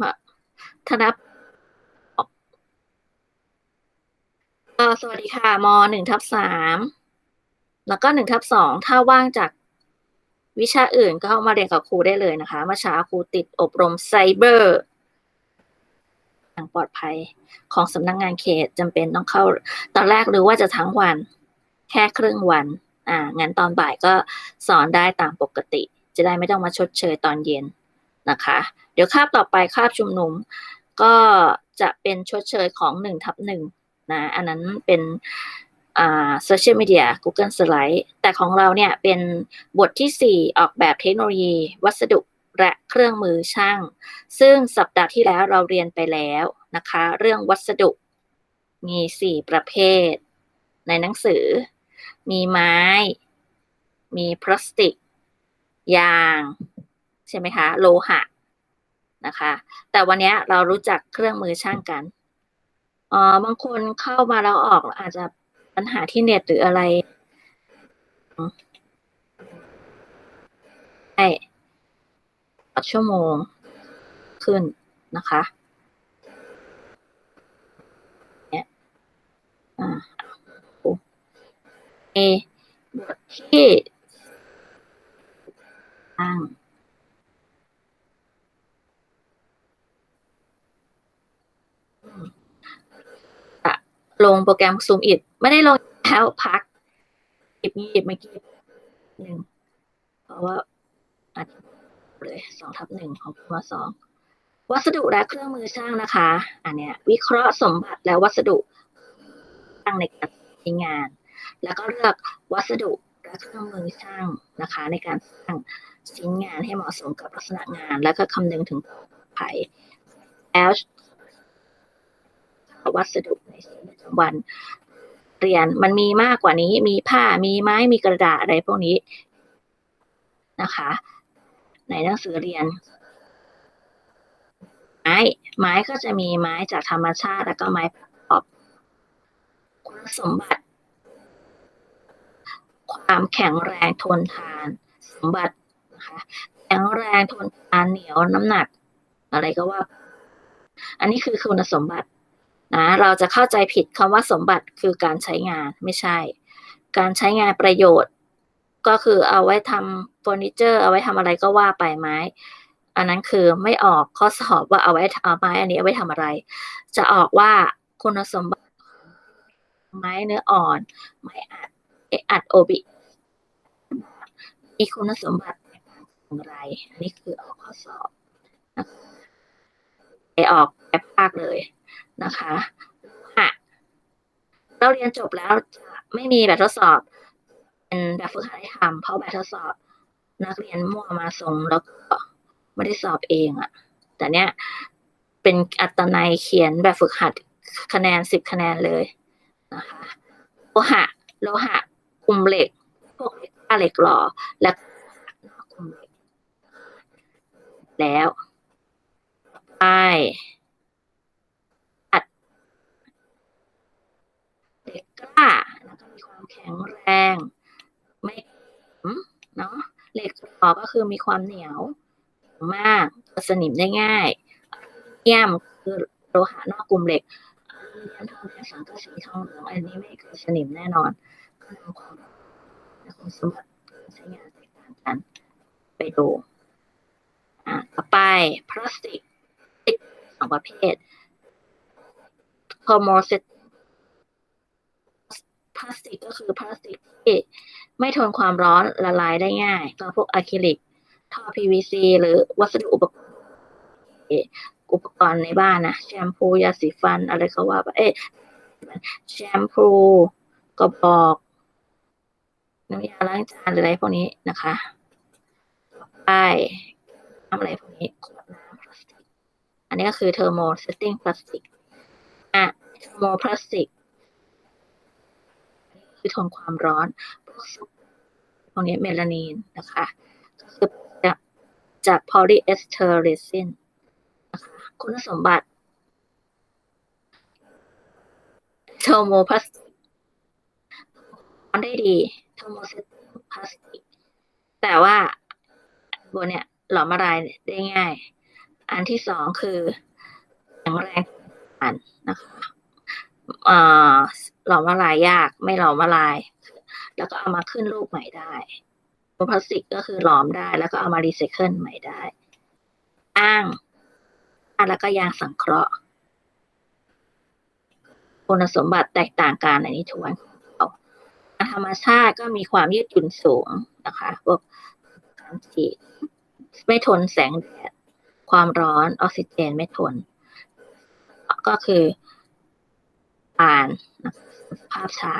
มาธนบสวัสดีค่ะ มหนึ่งทับสาม แล้วก็หนึ่งทับสอง ถ้าว่างจากวิชาอื่นก็เข้ามาเรียนกับครูได้เลยนะคะเมื่อเช้าครูติดอบรมไซเบอร์อย่างปลอดภัยของสำนักงงานเขตจำเป็นต้องเข้า ตอนแรกหรือว่าจะทั้งวัน แค่ครึ่งวัน อ่างั้นตอนบ่ายก็สอนได้ตามปกติ จะได้ไม่ต้องมาชดเชยตอนเย็น นะคะ เดี๋ยวคาบต่อไปคาบชุมนุม ก็จะเป็นชดเชยของหนึ่งทับหนึ่งนะ อันนั้นเป็นโซเชียลมีเดีย Google Slide แต่ของเราเนี่ยเป็นบทที่ 4 ออกแบบเทคโนโลยี วัสดุและเครื่องมือช่าง ซึ่งสัปดาห์ที่แล้วเราเรียนไปแล้วนะคะ เรื่องวัสดุมี 4 ประเภท ในหนังสือ มีไม้ มีพลาสติก ยาง ช่ไหมคะโลหะนะคะ แต่วันนี้เรารู้จักเครื่องมือช่างกันอ๋อบางคนเข้ามาแล้วออกอาจจะปัญหาที่เน็ตหรืออะไรใช่ชั่วโมงขึ้นนะคะเนี่ยอ่าเอบทที่ตั้ง ลงโปรแกรม Zoom It ไม่ได้ลงแล้วพักหยิบหยิบมื่อกี้หนึ่งเพราะว่าอัดเลยสองทับหนึ่งของมาสองวัสดุและเครื่องมือช่างนะคะ อันเนี้ย วิเคราะห์สมบัติและวัสดุช่างในการใช้งาน แล้วก็เลือกวัสดุและเครื่องมือช่างนะคะ ในการสร้างชิ้นงานให้เหมาะสมกับลักษณะงาน แล้วก็คำนึงถึงภัยแล้ว วัสดุในชีวิตประจำวันเรียนมันมีมากกว่านี้มีผ้ามีไม้มีกระดาษอะไรพวกนี้นะคะ ในหนังสือเรียน ไม้ไม้ก็จะมีไม้จากธรรมชาติ แล้วก็ไม้ประกอบคุณสมบัติ ความแข็งแรงทนทาน สมบัตินะคะแข็งแรงทนทานเหนียวน้ำหนัก อะไรก็ว่า อันนี้คือคุณสมบัติ นะเราจะเข้าใจผิดคำว่าสมบัติคือการใช้งานไม่ใช่ การใช้งานประโยชน์ ก็คือเอาไว้ทำเฟอร์นิเจอร์ เอาไว้ทำอะไรก็ว่าไปไม้ อันนั้นคือไม่ออกข้อสอบว่าเอาไว้เอาไม้อันนี้เอาไว้ทำอะไร จะออกว่าคุณสมบัติ ไม้เนื้ออ่อน ไม้อัดอัดโอบิมีคุณสมบัติอย่างไร อันนี้คือออกข้อสอบไปออกแบบภาคเลย นะคะะเราเรียนจบแล้วจะไม่มีแบบทดสอบ เป็นแบบฝึกหัดให้ทำเพราะแบบทดสอบ นักเรียนมั่วมาส่งแล้วก็ไม่ได้สอบเองอะแต่เนี้ยเป็นอัตนัยเขียนแบบฝึกหัดคะแนนสิบคะแนนเลยนะคะโลหะโลหะกลุ่มเหล็ก พวกเหล็กเหล็กหล่อและกลุ่มเหล็กแล้วไป ล้าแล้วก็มีความแข็งแรง ไม่เนาะเหล็กหล่อก็คือมีความเหนียวมากสนิมได้ง่ายเยี่ยมคือโลหะนอกกลุ่มเหล็กอลูมิเนียมทองแดงสังกะสีทองเหลืองอันนี้ไม่เกิดสนิมแน่นอนก็นำความคุณสมบัติใช้งานแตกต่างกัน ไปดูอ่าต่อไปพลาสติกสองประเภทโฮโมเซต พลาสติกก็คือพลาสติกที่ไม่ทนความร้อนละลายได้ง่ายก็พวกอะคริลิกท่อ PVC หรือวัสดุอุปกรณ์อุปกรณ์ในบ้านนะแชมพูยาสีฟันอะไรเขาว่าเอ๊ะแชมพูกระบอกน้ำยาล้างจานอะไรพวกนี้นะคะไปทำอะไรพวกนี้ขวดน้ำพลาสติก อันนี้ก็คือเทอร์โมเซตติ้งพลาสติกอะเทอร์โมพลาสติก คือทนความร้อนพวกตรงนี้เมลานีนนะคะก็คือจากพอลีเอสเทอร์เรซินนะคะคุณสมบัติโทโมพลาสติกได้ดีโทโมเซตพลาสติก แต่ว่าตัวเนี้ยหลอมละลายได้ง่าย อันที่สองคือแข็งแรงอ่านนะคะ หลอมละลายยาก ไม่หลอมละลาย แล้วก็เอามาขึ้นรูปใหม่ได้พลาสติกก็คือหลอมได้ แล้วก็เอามารีไซเคิลใหม่ได้ อ้างอแล้วก็ยางสังเคราะห์ คุณสมบัติแตกต่างกันในนี้ทวนธรรมชาติก็มีความยืดหยุ่นสูงนะคะพวกการฉีดไม่ทนแสงแดดความร้อนออกซิเจนไม่ทน ก็คือ อ่านภาพช้า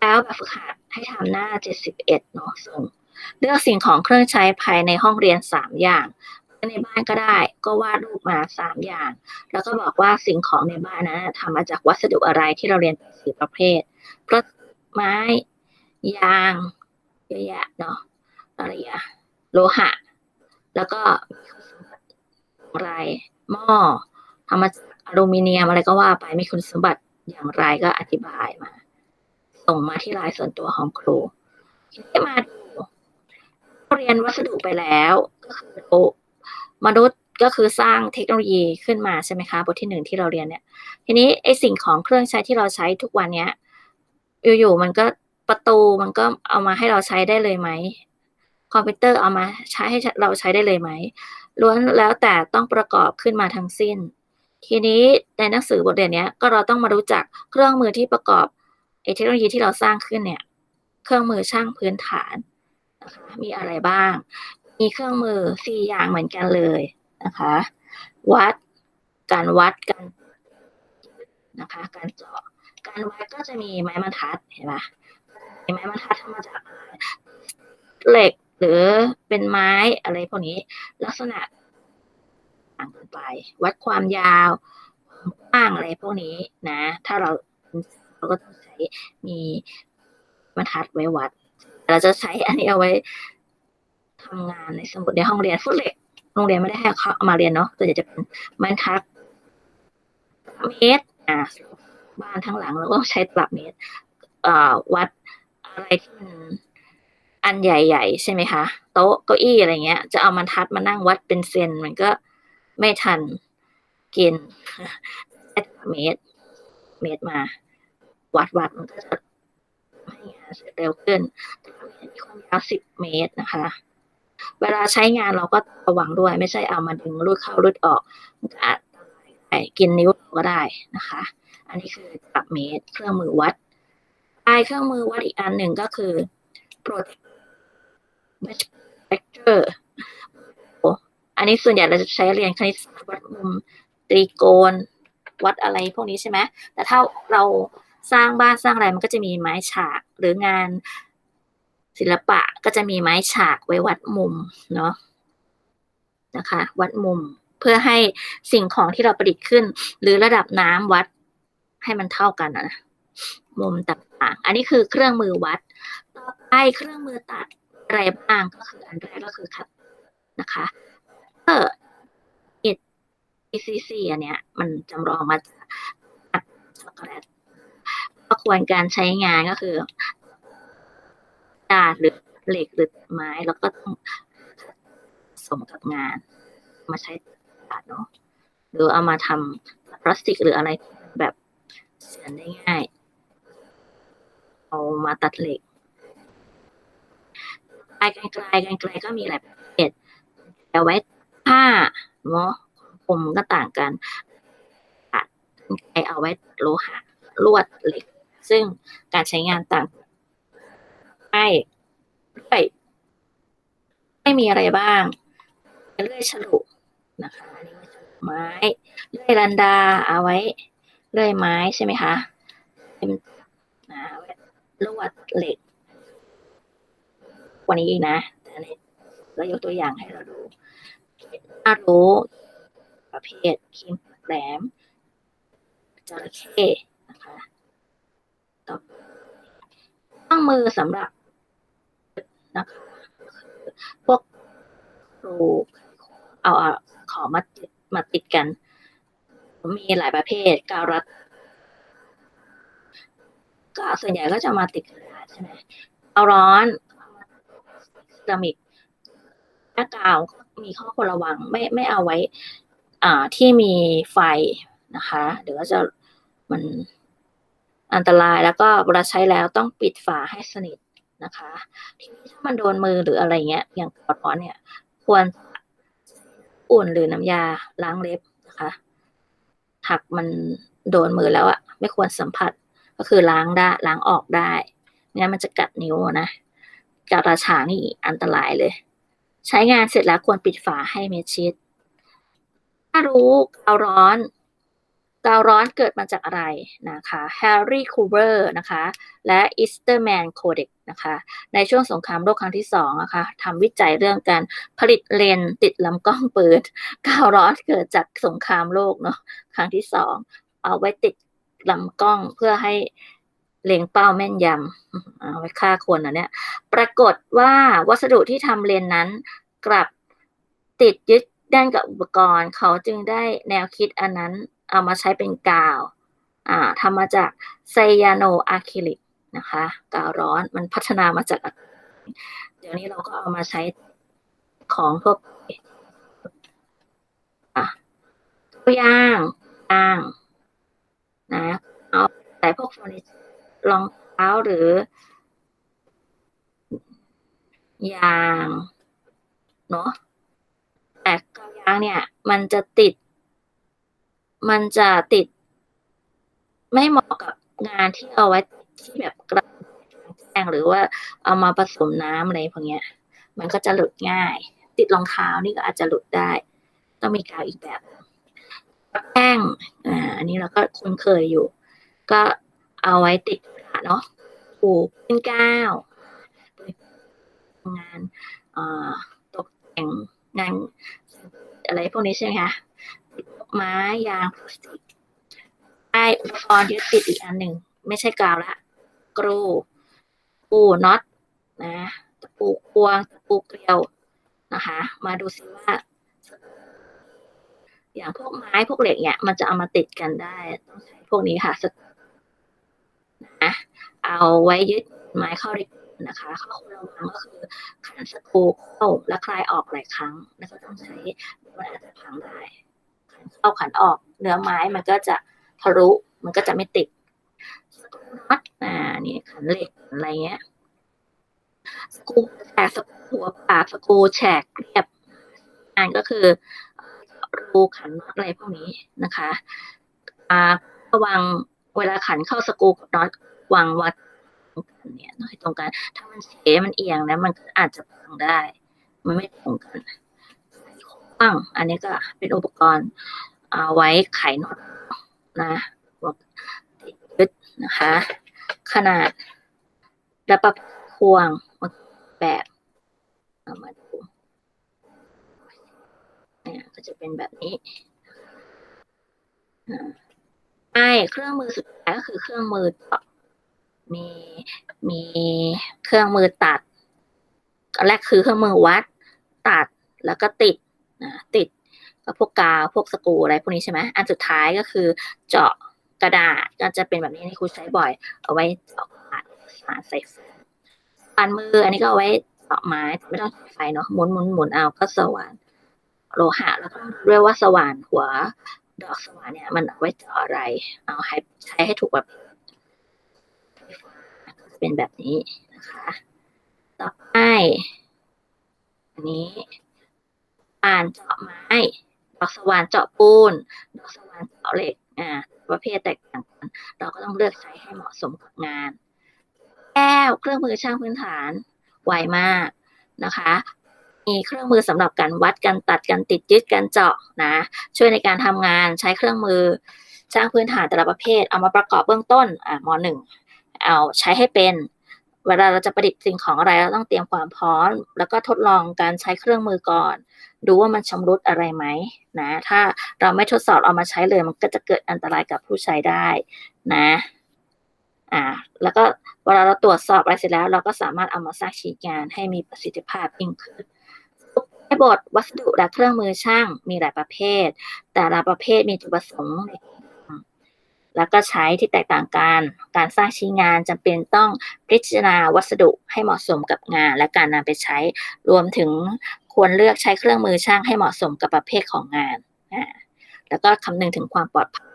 แล้วแบบฝึกหัดให้ทำหน้า 71เนาะส่งเลือกสิ่งของเครื่องใช้ภายในห้องเรียน 3 อย่างในบ้านก็ได้ ก็วาดรูปมา3อย่าง แล้วก็บอกว่าสิ่งของในบ้านนั้นทำมาจากวัสดุอะไรที่เราเรียนไปสี่ประเภทพราะไม้ ยางเยอะแยะเนาะอะไรอะโลหะ แล้วก็อะไรหม้อทำมาจาก อลูมิเนียมอะไรก็ว่าไปมีคุณสมบัติอย่างไรก็อธิบายมา ส่งมาที่ไลน์ส่วนตัวของครูที่มาดูเรียนวัสดุไปแล้วก็คือมนุษย์ก็คือสร้างเทคโนโลยีขึ้นมาใช่ไหมคะบทที่หนึ่งที่เราเรียนเนี่ย ทีนี้ไอสิ่งของเครื่องใช้ที่เราใช้ทุกวันเนี้ยอยู่ๆมันก็ประตูมันก็เอามาให้เราใช้ได้เลยไหมคอมพิวเตอร์เอามาใช้ให้เราใช้ได้เลยไหมล้วนแล้วแต่ต้องประกอบขึ้นมาทั้งสิ้น ทีนี้ในหนังสือบทเรียนเนี้ยก็เราต้องมารู้จักเครื่องมือที่ประกอบไอเทคโนโลยีที่เราสร้างขึ้นเนี่ย เครื่องมือช่างพื้นฐานนะคะมีอะไรบ้าง มีเครื่องมือสี่อย่างเหมือนกันเลยนะคะ วัด การวัดกันนะคะ การเจาะการวัดก็จะมีไม้บรรทัดเห็นไหมไม้บรรทัดทำมาจากเหล็กหรือเป็นไม้อะไรพวกนี้ ลักษณะ ต่างกันไป วัดความยาวกว้างอะไรพวกนี้นะ ถ้าเราเราก็ต้องใช้มีบรรทัดไว้วัด เราจะใช้อันนี้เอาไว้ทำงานในสมุดในห้องเรียนฟุตเล็กโรงเรียนไม่ได้ให้เขามาเรียนเนาะแต่จะเป็นบรรทัดเมตรอ่าบ้านทั้งหลังเราก็ใช้ตลับเมตรเอ่อวัดอะไรที่มันอันใหญ่ ๆ ใช่ไหมคะ โต๊ะเก้าอี้อะไรเงี้ย จะเอามันทัดมานั่งวัดเป็นเซนมันก็ ไม่ทันกินเมตร เมตรมา วัดวัดมันก็จะให้งานเร็วขึ้นมีความยาวสิบเมตรนะคะ เวลาใช้งานเราก็ระวังด้วย ไม่ใช่เอามาดึงรูดเข้ารูดออกมันก็อาจกินนิ้วก็ได้นะคะ อันนี้คือปรับเมตรเครื่องมือวัดไอเครื่องมือวัดอีกอันหนึ่งก็คือ protractor อันนี้ส่วนใหญ่เราจะใช้เรียนคณิตศาสตร์วัดมุมตรีโกณวัดอะไรพวกนี้ใช่ไหมแต่ถ้าเราสร้างบ้านสร้างอะไรมันก็จะมีไม้ฉากหรืองานศิลปะก็จะมีไม้ฉากไว้วัดมุมเนาะนะคะ วัดมุมเพื่อให้สิ่งของที่เราประดิษฐ์ขึ้น หรือระดับน้ำวัดให้มันเท่ากันนะมุมต่างๆ อันนี้คือเครื่องมือวัด ต่อไปเครื่องมือตัดอะไรบ้างก็คืออันแรกก็คือคัตนะคะ ออ ECC อันเนี้ย มันจำลองมาจากช็อกโกแลตก็ควรการใช้งานก็คือดาดหรือเหล็กหรือไม้ แล้วก็ต้องสมกับงาน มาใช้ตัดเนาะหรือเอามาทำพลาสติกหรืออะไรแบบเสียนได้ง่าย เอามาตัดเหล็กไกลกันไกลกันไกลก็มีหลายประเภทแต่ไว้ ผ้าเนาะผมก็ต่างกันไกเอาไว้โลหะลวดเหล็ก ซึ่งการใช้งานต่างไม่ไม่ไม่มีอะไรบ้างเลื่อยฉลุนะคะไม้เลื่อยลันดาเอาไว้เลื่อยไม้ใช่ไหมคะเป็นนะลวดเหล็กวันนี้นะอันนี้เรายกตัวอย่างให้เราดู ถ้ารู้ประเภทครีมแหลมจระเข้นะคะต่อเครื่องมือสำหรับนะคะพวกครูเอาขอมาติดมาติดกัน มีหลายประเภทกาวรัดก็ส่วนใหญ่ก็จะมาติดกระดาษใช่ไหมเอาร้อนเซรามิก หน้ากาวมีข้อควรระวังไม่ไม่เอาไว้อ่าที่มีไฟนะคะ เดี๋ยวก็จะมันอันตรายแล้วก็เวลาใช้แล้วต้องปิดฝาให้สนิทนะคะทีนี้ถ้ามันโดนมือหรืออะไรเงี้ย อย่างกอดร้อนเนี่ย ควรอุ่นหรือน้ำยาล้างเล็บนะคะหากมันโดนมือแล้วอะไม่ควรสัมผัสก็คือล้างได้ล้างออกได้ไม่งั้นมันจะกัดนิ้วนะกัดราฉางนี่อันตรายเลย ใช้งานเสร็จแล้วควรปิดฝาให้เมดชิด ถ้ารู้กาวร้อนกาวร้อนเกิดมาจากอะไรนะคะ Harry Coover นะคะ และ Easterman Kodak นะคะ ในช่วงสงครามโลกครั้งที่สองนะคะทำวิจัยเรื่องการผลิตเลนติดลำกล้องปืนกาวร้อนเกิดจากสงครามโลกเนาะครั้งที่สองเอาไว้ติดลำกล้องเพื่อให้ เล็งเป้าแม่นยำเอาไว้ฆ่าคนนะเนี่ยปรากฏว่าวัสดุที่ทำเลนนั้นกลับติดยึดแน่นกับอุปกรณ์ เขาจึงได้แนวคิดอันนั้นเอามาใช้เป็นกาวอ่าทำมาจากไซยาโนอะคริลิกนะคะกาวร้อนมันพัฒนามาจาก เดี๋ยวนี้เราก็เอามาใช้ของทั่วไปอะตัวอย่างอ่างนะเอาใส่พวกเฟอร์นิเจอร์ รองเท้าหรือยางเนาะแต่กาวยางเนี่ย มันจะติด มันจะติด ไม่เหมาะกับงานที่เอาไว้ที่แบบกลางแจ้งหรือว่าเอามาผสมน้ำอะไรพวกเนี้ย มันก็จะหลุดง่าย ติดรองเท้านี่ก็อาจจะหลุดได้ ต้องมีกาวอีกแบบแป้งอ่าอันนี้เราก็คุ้นเคยอยู่ ก็เอาไว้ติด เนาะผูกเป็นกาวงานตกแต่งงานอะไรพวกนี้ใช่ไหมคะไม้ยางพลาสติกไออุปกรณ์ยึดติดอีกอันหนึ่ง ไม่ใช่กาวละกรูปูน็อตนะตะปูควงตะปูเกลียวนะคะ มาดูซิว่า อย่างพวกไม้พวกเหล็กเนี่ย มันจะเอามาติดกันได้ต้องใช้พวกนี้ค่ะ นะเอาไว้ยึดไม้เข้าได้นะคะข้อควรระวังก็คือขันสกรูเข้าและคลายออกหลายครั้งแล้วก็ต้องใช้มันอาจจะพังได้ขันเข้าขันออกเนื้อไม้มันก็จะทะลุมันก็จะไม่ติดสกรูน็อตอ่านี่ขันเหล็กอะไรเงี้ยสกรูแฉกสกรูหัวปากสกรูแฉกเรียบอันก็คือรูขันน็อตอะไรพวกนี้นะคะอ่าระวัง เวลาขันเข้าสกูกับน็อตวางวัดกันเนี่ยให้ตรงกัน ถ้ามันเฉมันเอียงนะมันอาจจะพังได้ มันไม่ตรงกันบ้างอันนี้ก็เป็นอุปกรณ์เอาไว้ไขน็อตนะบอกยึดนะคะ ขนาดและประควงแบบเอามาดูเนี่ยก็จะเป็นแบบนี้ ใช่เครื่องมือสุดท้ายก็คือเครื่องมือมีมีเครื่องมือตัดแรกคือเครื่องมือวัด ตัดแล้วก็ติดนะติดกับพวกกาวพวกสกรูอะไรพวกนี้ใช่ไหมอันสุดท้ายก็คือเจาะกระดาษก็จะเป็นแบบนี้ที่ครูใช้บ่อย เอาไว้เจาะกระดาษสารใส่ฟันมือ อันนี้ก็เอาไว้เจาะไม้ไม่ต้องใช้ไฟเนาะหมุนหมุนหมุนเอาก็สว่านโลหะแล้วก็เรียกว่าสว่านหัว ดอกสว่านเนี่ยมันเอาไว้เจาะอะไร เอาให้ใช้ให้ถูกแบบเป็นแบบนี้นะคะ ต่อไปอันนี้อ่านเจาะไม้ดอกสว่านเจาะปูนดอกสว่านเจาะเหล็กอ่าประเภทแตกต่างกันเราก็ต้องเลือกใช้ให้เหมาะสมกับงาน แก้วเครื่องมือช่างพื้นฐานไวมากนะคะ มีเครื่องมือสำหรับการวัดการตัดการติดยึดการเจาะนะช่วยในการทำงานใช้เครื่องมือช่างพื้นฐานแต่ละประเภท เอามาประกอบเบื้องต้นอ่ามหนึ่งเอาใช้ให้เป็น เวลาเราจะประดิษฐ์สิ่งของอะไรเราต้องเตรียมความพร้อม แล้วก็ทดลองการใช้เครื่องมือก่อน ดูว่ามันชำรุดอะไรไหมนะถ้าเราไม่ทดสอบเอามาใช้เลยมันก็จะเกิดอันตรายกับผู้ใช้ได้นะอ่าแล้วก็เวลาเราตรวจสอบอะไรเสร็จแล้ว เราก็สามารถเอามาสร้างชิ้นงานให้มีประสิทธิภาพยิ่งขึ้น บทวัสดุและเครื่องมือช่างมีหลายประเภท แต่ละประเภทมีจุดประสงค์ แล้วก็ใช้ที่แตกต่างกัน การสร้างชิ้นงานจำเป็นต้องพิจารณาวัสดุให้เหมาะสมกับงาน และการนำไปใช้ รวมถึงควรเลือกใช้เครื่องมือช่างให้เหมาะสมกับประเภทของงาน แล้วก็คำนึงถึงความปลอดภัย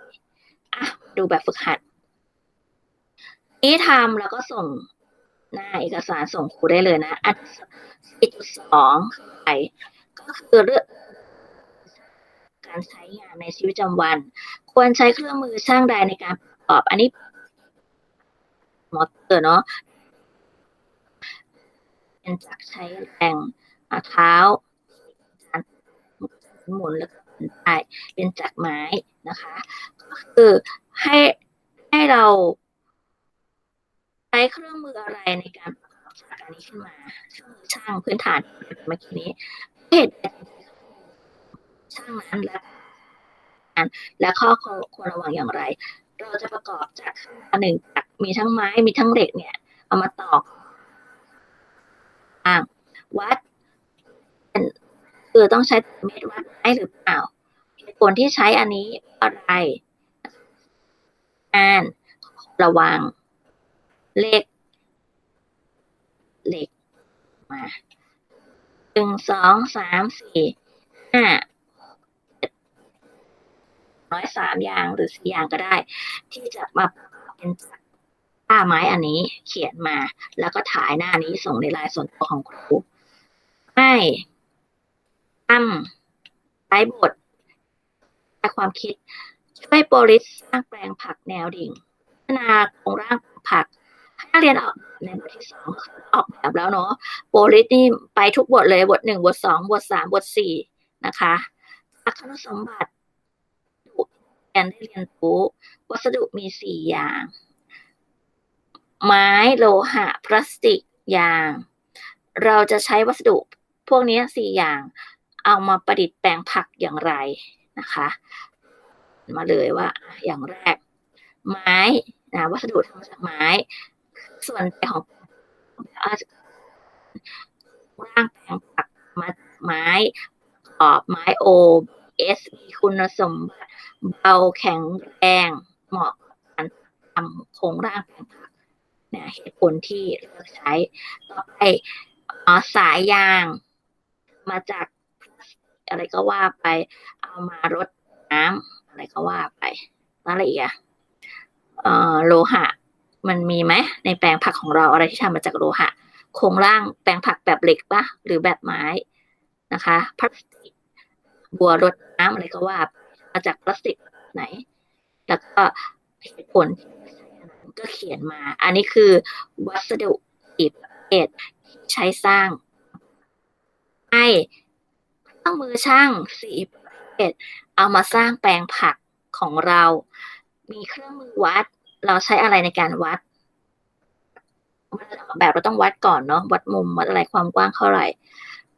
อะดูแบบฝึกหัด นี้ทำแล้วก็ส่ง หน้าเอกสารส่งครูได้เลยนะ อันที่จุดสองไปก็คือเรื่องการใช้งานในชีวิตประจำวัน ควรใช้เครื่องมือช่างใดในการประกอบ อันนี้มอเตอร์เนาะเป็นจักใช้แรงเท้าหมุนแล้วก็ได้เป็นจักไม้นะคะ ก็คือให้ให้เรา ใช้เครื่องมืออะไรในการประกอบฉากนี้ขึ้นมาเครื่องมือช่างพื้นฐานเมื่อกี้นี้เหตุใดช่างนั้นและและข้อควรระวังอย่างไร เราจะประกอบจากอันหนึ่งจากมีทั้งไม้มีทั้งเหล็กเนี่ย เอามาตอกอ่างวัดคือต้องใช้เมตรวัดไม้หรือเปล่าผลที่ใช้อันนี้อะไรอ่านระวัง เลขเลขมาหนึ่งสองสามสี่ห้าร้อยสามอย่างหรือสี่อย่างก็ได้ ที่จะมาเป็นผ้าไม้อันนี้เขียนมา แล้วก็ถ่ายหน้านี้ส่งในลน์ส่วนตัวของครูให้ทำใช้บทแต่ความคิด ช่วยโปริสสร้างแปลงผักแนวดิ่ง พัฒนาโครงร่างผัก ถ้าเรียนออกในบทที่สองออกแบบแล้วเนาะโปลิสนี่ไปทุกบทเลยบทหนึ่งบทสองบทสามบทสี่นะคะคุณสมบัติแอนได้เรียนรู้วัสดุมีสี่อย่าง ไม้โลหะ พลาสติกยาง เราจะใช้วัสดุพวกนี้สี่อย่างเอามาประดิษฐ์แปลงผักอย่างไรนะคะ มาเลยว่าอย่างแรก ไม้นะวัสดุทำจากไม้ ส่วนของร่างแปลงผักมาไม้ขอบไม้โอเอสมีคุณสมบัติเบาแข็งแรงเหมาะกับการทำโครงร่างแปลงผักนะเหตุผลที่เลือกใช้ต่อไปสายยางมาจากอะไรก็ว่าไป เอามารดน้ำอะไรก็ว่าไปอะไรอีกอะโลหะ มันมีไหมในแปลงผักของเราอะไรที่ทำมาจากโลหะ โครงร่างแปลงผักแบบเหล็กปะหรือแบบไม้นะคะพลาสติกบัวรดน้ำอะไรก็ว่า มาจากพลาสติกไหน แล้วก็เหตุผลก็เขียนมา อันนี้คือวัสดุอีกประเภทใช้สร้างให้เครื่องมือช่างสีประเภทเอามาสร้างแปลงผักของเรา มีเครื่องมือวัด เราใช้อะไรในการวัดแบบเราต้องวัดก่อนเนาะวัดมุมวัดอะไรความกว้างเท่าไหร่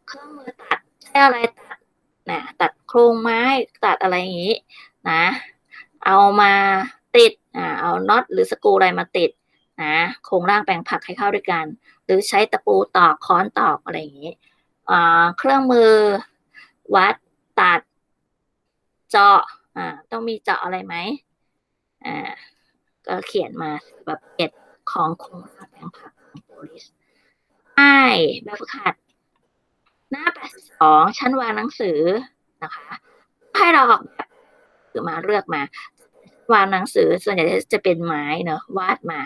เครื่องมือตัดใช้อะไรตัดนะตัดโครงไม้ตัดอะไรอย่างนี้นะ เอามาติดอ่าเอาน็อตหรือสกรูอะไรมาติดนะโครงร่างแปลงผักให้เข้าด้วยกัน หรือใช้ตะปูตอกค้อนตอกอะไรอย่างนี้อ่าเครื่องมือวัดตัด เจาะอ่าต้องมีเจาะอะไรไหมอ่า ก็เขียนมาแบบเอ็ดของโครงร่างแปลงผักของโพลิสใช่แบบฝึกหัด หน้า82ชั้นวางหนังสือนะคะ ให้เราออกแบบหรือมาเลือกมา วางหนังสือส่วนใหญ่จะเป็นไม้เนอะวาดมา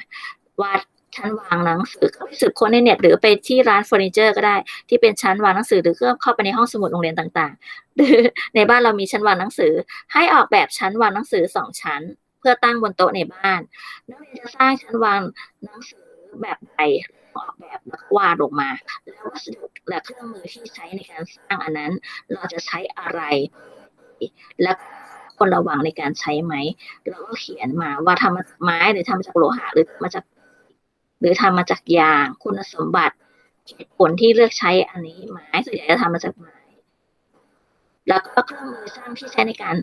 วาดชั้นวางหนังสือเข้าไปสืบค้นในเน็ตหรือไปที่ร้านเฟอร์นิเจอร์ก็ได้ ที่เป็นชั้นวางหนังสือหรือเข้าไปในห้องสมุดโรงเรียนต่างๆหรือในบ้านเรามีชั้นวางหนังสือ ให้ออกแบบชั้นวางหนังสือสองชั้น พื่อตั้งบนโต๊ะในบ้าน นักเรียนจะสร้างชั้นวางหนังสือแบบใดออกแบบแล้ววาดออกมา แล้ววัสดุและเครื่องมือที่ใช้ในการสร้างอันนั้น เราจะใช้อะไร และคนระวังในการใช้ไหมเราก็เขียนมาว่าทำมาจากไม้หรือทำมาจากโลหะหรือมาจากหรือทำมาจากยางคุณสมบัติเหตุผลที่เลือกใช้อันนี้ไม้ส่วนใหญ่จะทำมาจากไม้แล้วก็เครื่องมือสร้างที่ใช้ในการ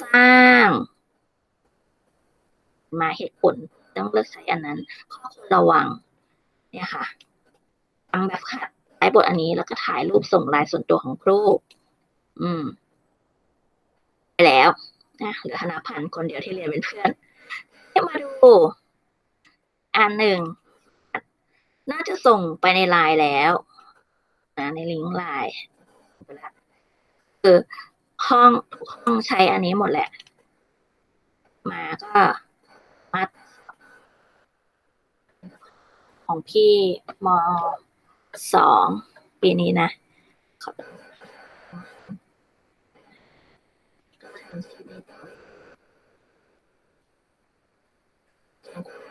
สร้าง มาเหตุผลต้องเลือกใช้อันนั้น ข้อควรระวัง เนี่ยค่ะทำแบบขัดใช้บทอันนี้แล้วก็ถ่ายรูปส่งไลน์ส่วนตัวของครู อืม ไปแล้วนะเหลือธนาพันธ์คนเดียวที่เรียนเป็นเพื่อนมาดูอันหนึ่ง น่าจะส่งไปในไลน์แล้วนะในลิงก์ไลน์คือห้องห้องใช้อันนี้หมดแหละ มาก็ มาของพี่มสองปีนี้นะ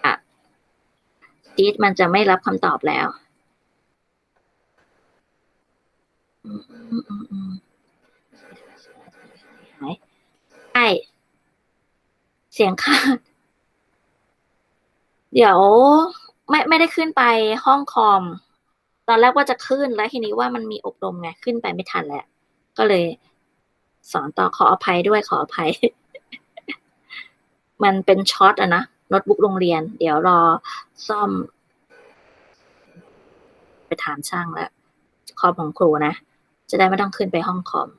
อะจีดมันจะไม่รับคำตอบแล้วใช่เสียงขาด เดี๋ยวไม่ไม่ได้ขึ้นไปห้องคอม ตอนแรกว่าจะขึ้นแล้วทีนี้ว่ามันมีอบรมไงขึ้นไปไม่ทันแล้ว ก็เลย สอนต่อขออภัยด้วยขออภัย มันเป็นช็อตอะนะโน้ตบุ๊กโรงเรียน เดี๋ยวรอซ่อม ไปถามช่างแล้วคอมของครูนะ จะได้ไม่ต้องขึ้นไปห้องคอม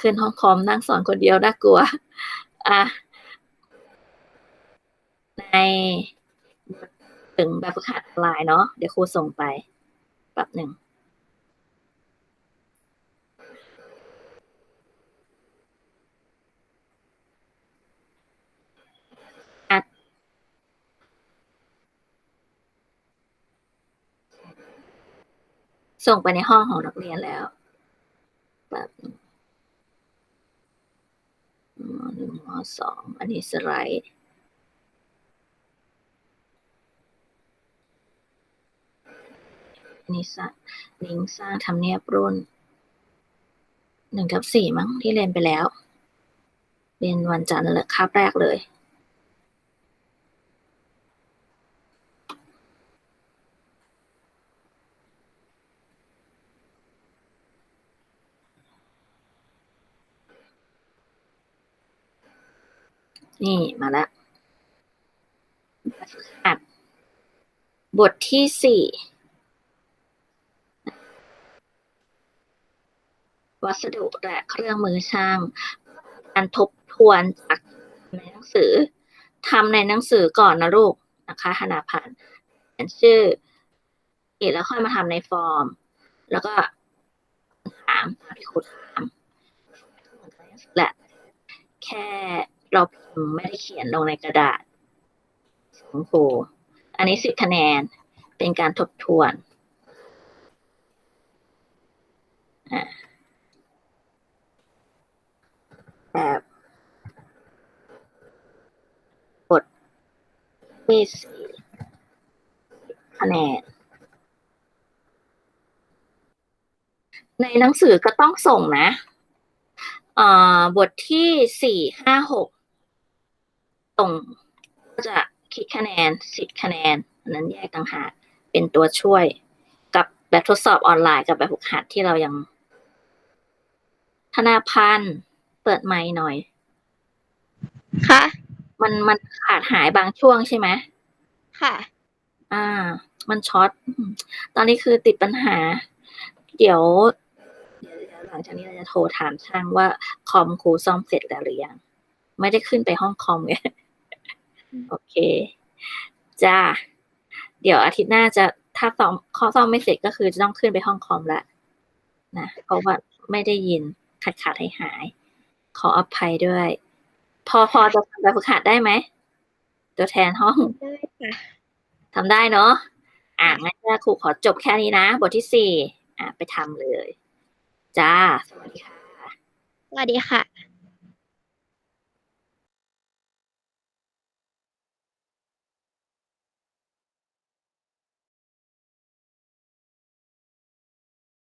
ขึ้นห้องคอมนั่งสอนคนเดียวน่ากลัว อะ ในถึงแบบฝึกหัดออนไลน์เนาะเดี๋ยวครูส่งไปแป๊บหนึ่งส่งไปในห้องของนักเรียนแล้วแบบหนึ่งมหนึ่งมสอง อันนี้สไลด์ นนี้สร้างลิงสร้างทำเนียบรุ่นหนึ่งทับสี่มั้งที่เรียนไปแล้ว เรียนวันจันทร์เลยคาบแรกเลย นี่มาแล้วแบบฝึกหัดบทที่สี่ วัสดุและเครื่องมือช่าง การทบทวนจากในหนังสือทำในหนังสือก่อนนะลูกนะคะขณะผ่านเขียนชื่อแล้วค่อยมาทำในฟอร์ม แล้วก็ถามที่ครูถามแหละแค่เราไม่ได้เขียนลงในกระดาษของครูอันนี้สิบคะแนนเป็นการทบทวนอ่าแบบบที่สี่คะแนน ในหนังสือก็ต้องส่งนะเอ่อบทที่สี่ห้าหกส่งก็จะคิดคะแนนสิบคะแนนนนั้นแยกต่างหากเป็นตัวช่วยกับแบบทดสอบออนไลน์กับแบบฝึกหัดที่เรายัง ธนาพันธ์เปิดไมค์หน่อย ค่ะ มันมันขาดหายบางช่วงใช่ไหมค่ะ อ่า มันช็อตอืมตอนนี้คือติดปัญหาเดี๋ยวเดี๋ยวเดี๋ยว หลังจากนี้เราจะโทรถามช่างว่าคอมครูซ่อมเสร็จแล้วหรือยัง ไม่ได้ขึ้นไปห้องคอมไงโอเคจ้าเดี๋ยวอาทิตย์หน้าจะถ้าซ่อมข้อซ่อมไม่เสร็จก็คือจะต้องขึ้นไปห้องคอมละนะเพราะว่าไม่ได้ยินขาดขาดหายหายๆขออภัยด้วย พอพอจะทำแบบฝึกหัดได้ไหมตัวแทนห้องได้ค่ะทำได้เนาะอะงั้นครูขอจบแค่นี้นะ บทที่สี่อะไปทำเลย จ้า สวัสดีค่ะ สวัสดีค่ะ